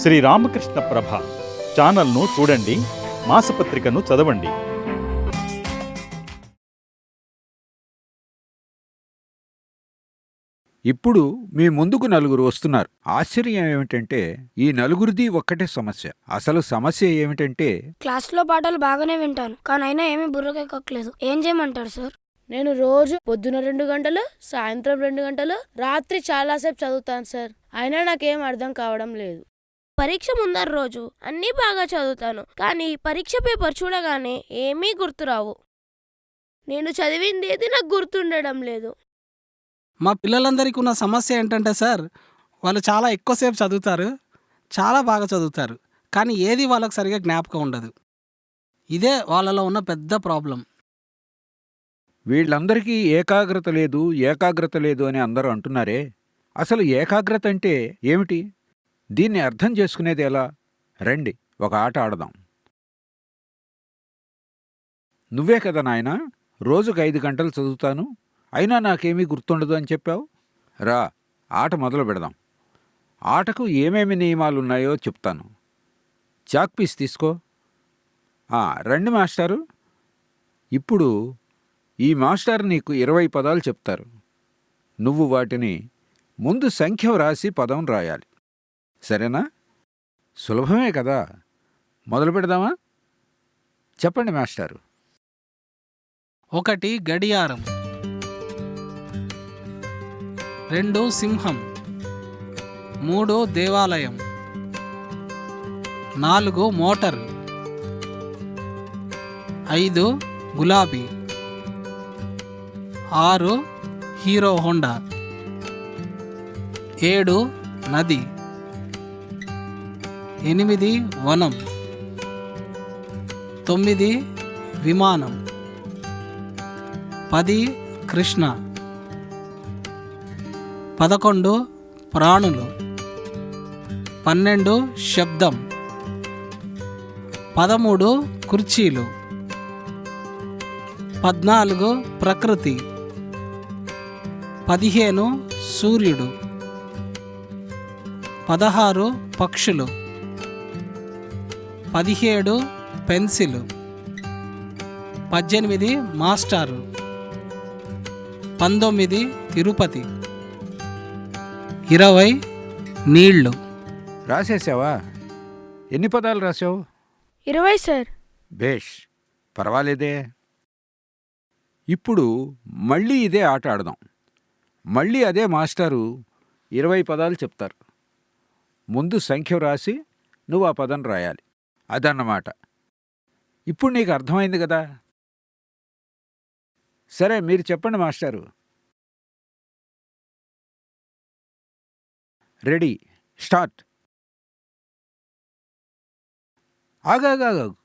శ్రీ రామకృష్ణ ప్రభ ఛానల్ను చూడండి మాసపత్రికను చదవండి. ఇప్పుడు మీ ముందుకు నలుగురు వస్తున్నారు. ఆశ్చర్యం ఏమిటంటే ఈ నలుగురిది ఒక్కటే సమస్య. అసలు సమస్య ఏమిటంటే క్లాస్లో పాటలు బాగానే వింటాను కానీ అయినా ఏమీ బుర్రకెక్కట్లేదు ఏం చేయమంటారు సార్? నేను రోజు పొద్దున రెండు గంటలు సాయంత్రం రెండు గంటలు రాత్రి చాలాసేపు చదువుతాను సార్. అయినా నాకేం అర్థం కావడం లేదు. పరీక్ష ముందర రోజు అన్నీ బాగా చదువుతాను. కానీ పరీక్ష పేపర్ చూడగానే ఏమీ గుర్తురావు. నేను చదివింది ఏది నాకు గుర్తుండడం లేదు. మా పిల్లలందరికీ ఉన్న సమస్య ఏంటంటే సార్ వాళ్ళు చాలా ఎక్కువసేపు చదువుతారు చాలా బాగా చదువుతారు కానీ ఏది వాళ్ళకి సరిగా జ్ఞాపకం ఉండదు. ఇదే వాళ్ళలో ఉన్న పెద్ద ప్రాబ్లం. వీళ్ళందరికీ ఏకాగ్రత లేదు ఏకాగ్రత లేదు అని అందరూ అంటున్నారే? అసలు ఏకాగ్రత అంటే ఏమిటి? దీన్ని అర్థం చేసుకునేది ఎలా? రండి ఒక ఆట ఆడదాం. నువ్వే కదా నాయనా రోజుకు ఐదు గంటలు చదువుతాను అయినా నాకేమీ గుర్తుండదు అని చెప్పావు? రా ఆట మొదలు పెడదాం. ఆటకు ఏమేమి నియమాలు ఉన్నాయో చెప్తాను. చాక్ పీస్ తీసుకో. రండి మాస్టారు. ఇప్పుడు ఈ మాస్టర్ నీకు ఇరవై పదాలు చెప్తారు. నువ్వు వాటిని ముందు సంఖ్య వ్రాసి పదం రాయాలి. సరేనా? సులభమే కదా. మొదలు పెడదామా? చెప్పండి మాస్టారు. ఒకటి గడియారం. రెండు సింహం. మూడు దేవాలయం. నాలుగు మోటార్. ఐదు గులాబీ. ఆరు హీరో హోండా. ఏడు నది. ఎనిమిది వనం. తొమ్మిది విమానం. పది కృష్ణ. పదకొండు ప్రాణులు. పన్నెండు శబ్దం. పదమూడు కుర్చీలు. పద్నాలుగు ప్రకృతి. పదిహేను సూర్యుడు. పదహారు పక్షులు. పదిహేడు పెన్సిలు. పద్దెనిమిది మాస్టారు. పంతొమ్మిది తిరుపతి. ఇరవై నీళ్ళు. రాసేసావా? ఎన్ని పదాలు రాసావు? ఇరవై సార్. బేష్ పర్వాలేదే. ఇప్పుడు మళ్ళీ ఇదే ఆట ఆడదాం. మళ్ళీ అదే మాస్టారు ఇరవై పదాలు చెప్తారు. ముందు సంఖ్య రాసి నువ్వు ఆ పదం రాయాలి. అదన్నమాట. ఇప్పుడు నీకు అర్థమైంది కదా? సరే మీరు చెప్పండి మాస్టారు. Ready start. ఆగాగాగు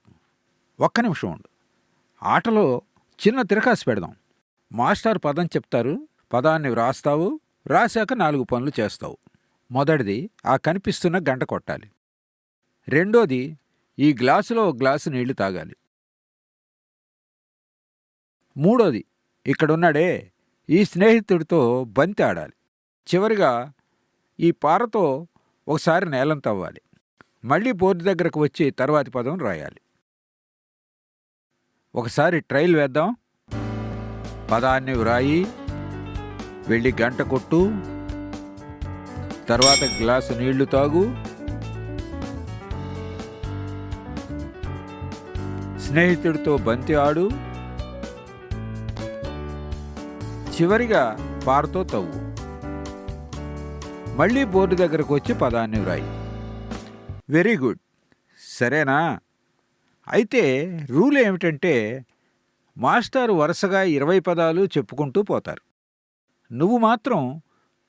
ఒక్క నిమిషం ఉండు. ఆటలో చిన్న తిరకాసు పెడదాం. మాస్టర్ పదం చెప్తారు పదాన్ని వ్రాస్తావు రాశాక నాలుగు పనులు చేస్తావు. మొదటిది ఆ కనిపిస్తున్న గంట కొట్టాలి. రెండోది ఈ గ్లాసులో ఒక గ్లాసు నీళ్ళు తాగాలి. మూడోది ఇక్కడున్నాడే ఈ స్నేహితుడితో బంతి ఆడాలి. చివరిగా ఈ పారతో ఒకసారి నేలం తవ్వాలి. మళ్ళీ బోర్డు దగ్గరకు వచ్చి తర్వాతి పదం రాయాలి. ఒకసారి ట్రైల్ వేద్దాం. పదాన్ని వ్రాయి వెళ్ళి గంట కొట్టు. తర్వాత గ్లాసు నీళ్ళు తాగు. స్నేహితుడితో బంతి ఆడు. చివరిగా పారతో తవ్వు. మళ్ళీ బోర్డు దగ్గరకు వచ్చి పదాన్ని వ్రాయి. Very good. సరేనా? అయితే రూల్ ఏమిటంటే మాస్టారు వరుసగా ఇరవై పదాలు చెప్పుకుంటూ పోతారు. నువ్వు మాత్రం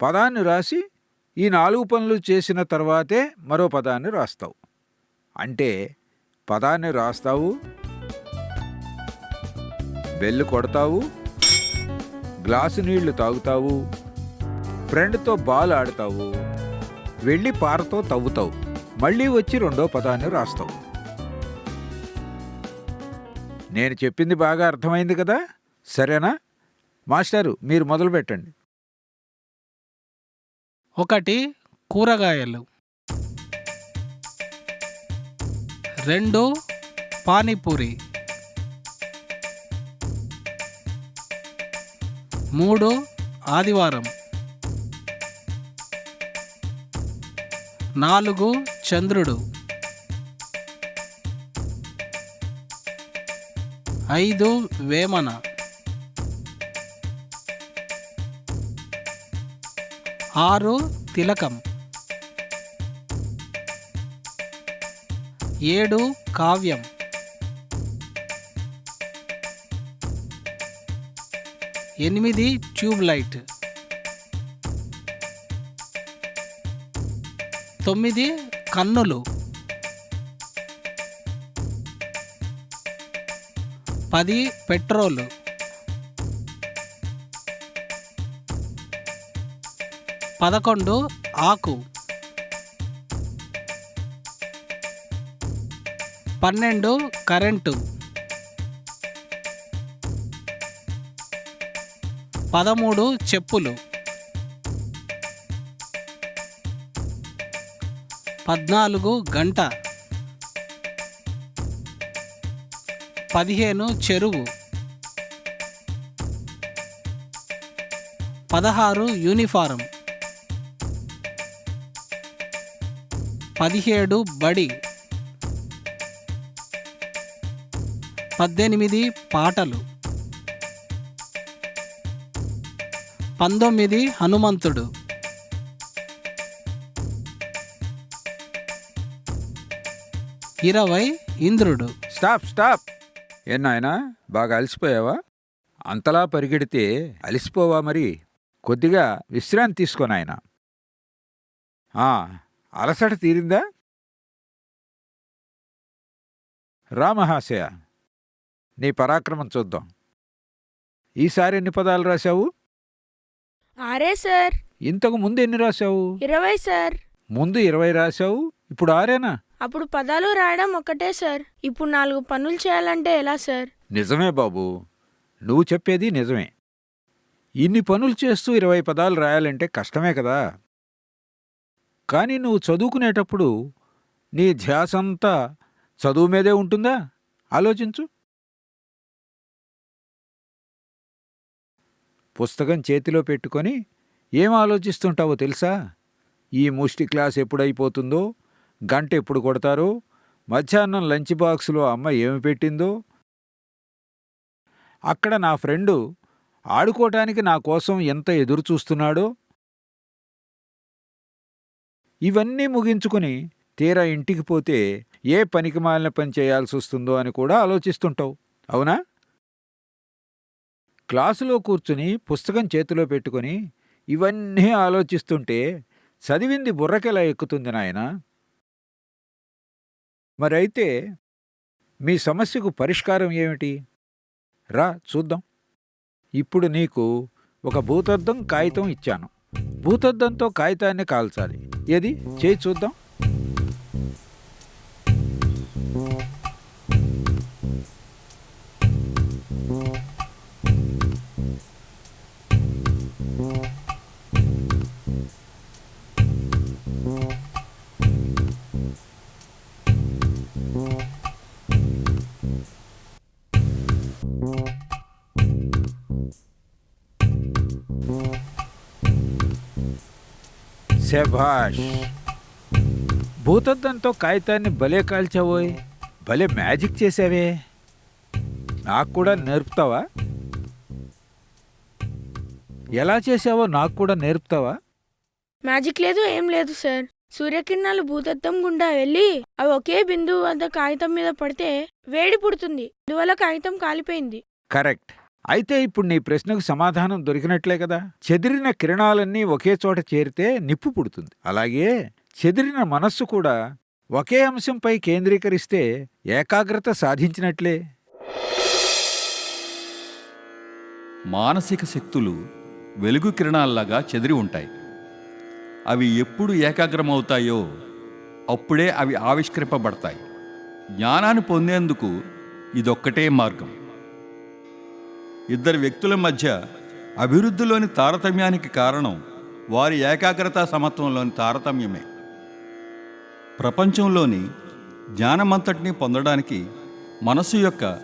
పదాన్ని రాసి ఈ నాలుగు పనులు చేసిన తర్వాతే మరో పదాన్ని రాస్తావు. అంటే పదాన్ని రాస్తావు బెల్లు కొడతావు గ్లాసు నీళ్ళు తాగుతావు ఫ్రెండ్తో బాల్ ఆడతావు వెళ్ళి పారతో తవ్వుతావు మళ్ళీ వచ్చి రెండో పదాన్ని రాస్తావు. నేను చెప్పింది బాగా అర్థమైంది కదా? సరేనా? మాస్టారు మీరు మొదలు పెట్టండి. ఒకటి కూరగాయలు. రెండు పానీపూరి. మూడు ఆదివారం. నాలుగు చంద్రుడు. ఐదు వేమన. ఆరు తిలకం. ఏడు కావ్యం. ఎనిమిది ట్యూబ్ లైట్. తొమ్మిది కన్నులు. పది పెట్రోలు. పదకొండు ఆకు. పన్నెండు కరెంటు. పదమూడు చెప్పులు. పద్నాలుగు గంట. పదిహేను చెరువు. పదహారు యూనిఫారం. పదిహేడు బడి. పద్దెనిమిది పాటలు. పంతొమ్మిది హనుమంతుడు. ఇరవై ఇంద్రుడు. Stop stop. ఏనాయనా బాగా అలసిపోయావా? అంతలా పరిగెడితే అలసిపోవా మరి? కొద్దిగా విశ్రాంతి తీసుకో ఆయన అలసట తీరిందా? రామహాశయ నీ పరాక్రమం చూద్దాం. ఈసారి ఎన్ని పదాలు రాశావు? ఆరే సార్. ఇంతకు ముందు ఎన్ని రాశావు? ఇరవై సార్. ముందు ఇరవై రాశావు ఇప్పుడు ఆరేనా? అప్పుడు పదాలు రాయడం ఒక్కటే సార్. ఇప్పుడు నాలుగు పనులు చేయాలంటే ఎలా సార్? నిజమే బాబు. నువ్వు చెప్పేది నిజమే. ఇన్ని పనులు చేస్తూ ఇరవై పదాలు రాయాలంటే కష్టమే కదా. కానీ నువ్వు చదువుకునేటప్పుడు నీ ధ్యాసంతా చదువు మీదే ఉంటుందా? ఆలోచించు. పుస్తకం చేతిలో పెట్టుకొని ఏం ఆలోచిస్తుంటావో తెలుసా? ఈ ముష్టి క్లాస్ ఎప్పుడైపోతుందో? గంట ఎప్పుడు కొడతారో? మధ్యాహ్నం లంచ్ బాక్సులో అమ్మ ఏమి పెట్టిందో? అక్కడ నా ఫ్రెండు ఆడుకోవటానికి నా కోసం ఎంత ఎదురు చూస్తున్నాడో? ఇవన్నీ ముగించుకుని తీరా ఇంటికి పోతే ఏ పనికి మాలిన పని చేయాల్సి వస్తుందో అని కూడా ఆలోచిస్తుంటావు. అవునా? క్లాసులో కూర్చుని పుస్తకం చేతిలో పెట్టుకుని ఇవన్నీ ఆలోచిస్తుంటే చదివింది బుర్రకెలా ఎక్కుతుంది నాయనా? మరైతే మీ సమస్యకు పరిష్కారం ఏమిటి? రా చూద్దాం. ఇప్పుడు నీకు ఒక భూతద్దం కాగితం ఇచ్చాను. భూతద్దంతో కాగితాన్ని కాల్చాలి. ఏది? చేయి చూద్దాం. శభాష్ భూతద్దంతో కాగితాన్ని భలే కాల్చావోయ్. భలే మ్యాజిక్ చేసావే. నాకు కూడా నేర్పుతావా? ఎలా చేసావో నాకు కూడా నేర్పుతావా? మ్యాజిక్ లేదు ఏం లేదు సార్. సూర్యకిరణాలు భూతత్వం గుండా వెళ్ళి అవి ఒకే బిందువు వద్ద కాగితం మీద పడితే వేడి పుడుతుంది. అందువల్ల కాగితం కాలిపోయింది. కరెక్ట్. అయితే ఇప్పుడు నీ ప్రశ్నకు సమాధానం దొరికినట్లే కదా. చెదిరిన కిరణాలన్నీ ఒకే చోట చేరితే నిప్పు పుడుతుంది. అలాగే చెదిరిన మనస్సు కూడా ఒకే అంశంపై కేంద్రీకరిస్తే ఏకాగ్రత సాధించినట్లే. మానసిక శక్తులు వెలుగు కిరణాల్లాగా చెదిరి ఉంటాయి. అవి ఎప్పుడు ఏకాగ్రమవుతాయో అప్పుడే అవి ఆవిష్కరింపబడతాయి. జ్ఞానాన్ని పొందేందుకు ఇదొక్కటే మార్గం. ఇద్దరు వ్యక్తుల మధ్య అభివృద్ధిలోని తారతమ్యానికి కారణం వారి ఏకాగ్రతా సమత్వంలోని తారతమ్యమే. ప్రపంచంలోని జ్ఞానమంతటిని పొందడానికి మనసు యొక్క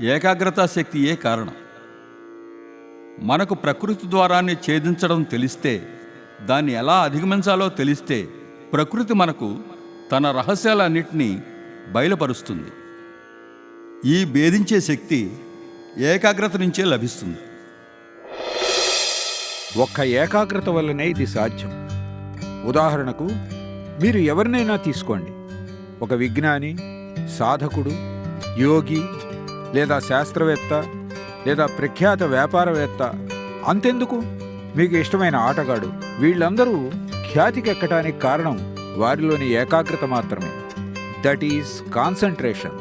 ఏకాగ్రతా శక్తియే కారణం. మనకు ప్రకృతి ద్వారాన్ని ఛేదించడం తెలిస్తే దాన్ని ఎలా అధిగమించాలో తెలిస్తే ప్రకృతి మనకు తన రహస్యాలన్నింటినీ బయలుపరుస్తుంది. ఈ భేదించే శక్తి ఏకాగ్రత నుంచే లభిస్తుంది. ఒక్క ఏకాగ్రత వల్లనే ఇది సాధ్యం. ఉదాహరణకు మీరు ఎవరినైనా తీసుకోండి. ఒక విజ్ఞాని సాధకుడు యోగి లేదా శాస్త్రవేత్త లేదా ప్రఖ్యాత వ్యాపారవేత్త. అంతెందుకు? మీకు ఇష్టమైన ఆటగాడు. వీళ్ళందరూ ఖ్యాతికెక్కటానికి కారణం వారిలోని ఏకాగ్రత మాత్రమే. That is concentration